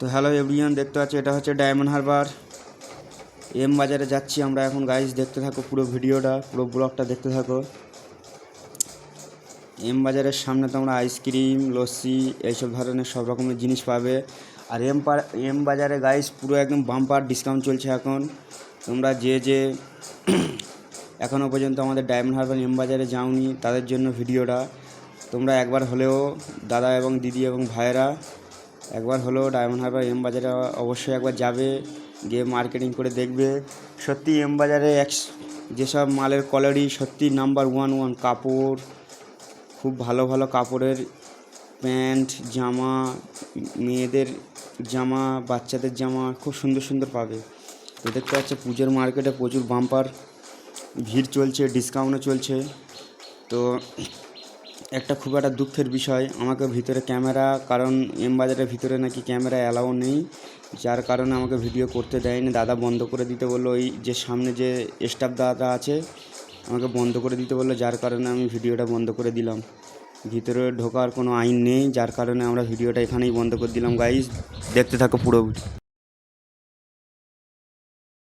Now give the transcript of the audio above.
তো hello everyone দেখতে পাচ্ছি এটা হচ্ছে ডায়মন্ড হারবার এম বাজারে যাচ্ছি আমরা এখন গাইজ দেখতে থাকো পুরো ভিডিওটা, পুরো ব্লগটা দেখতে থাকো। এম বাজারের সামনে তোমরা আইসক্রিম লস্যি, এইসব ধরনের সব রকমের জিনিস পাবে। আর এম এম বাজারে গাইজ পুরো একদম বাম্পার ডিসকাউন্ট চলছে এখন। তোমরা যে যে এখনও পর্যন্ত আমাদের ডায়মন্ড হারবার এম বাজারে যাওনি, তাদের জন্য ভিডিওটা। তোমরা একবার হলেও দাদা এবং দিদি এবং ভাইয়েরা একবার হলো ডায়মন্ড হারবার এম বাজারে অবশ্যই একবার যাবে, গিয়ে মার্কেটিং করে দেখবে। সত্যি এম বাজারে এক যেসব মালের কোয়ালিটি সত্যি নাম্বার ওয়ান ওয়ান কাপড়, খুব ভালো ভালো কাপড়ের প্যান্ট, জামা, মেয়েদের জামা, বাচ্চাদের জামা খুব সুন্দর সুন্দর পাবে। তো দেখতে পাচ্ছে পুজোর মার্কেটে প্রচুর বাম্পার ভিড় চলছে ডিসকাউন্টও চলছে। তো একটা খুব একটা দুঃখের বিষয়। আমাকে ভিতরে ক্যামেরা, কারণ এম বাজারের ভিতরে নাকি ক্যামেরা অ্যালাউ নেই, যার কারণে আমাকে ভিডিও করতে দেয়নি। দাদা বন্ধ করে দিতে বলল, ওই যে সামনে যে স্টাফ দাদা আছে, আমাকে বন্ধ করে দিতে বলল, যার কারণে আমি ভিডিওটা বন্ধ করে দিলাম। ভিতরে ঢোকার কোনো আইন নেই, যার কারণে আমরা ভিডিওটা এখানেই বন্ধ করে দিলাম। গাইজ দেখতে থাকো পুরো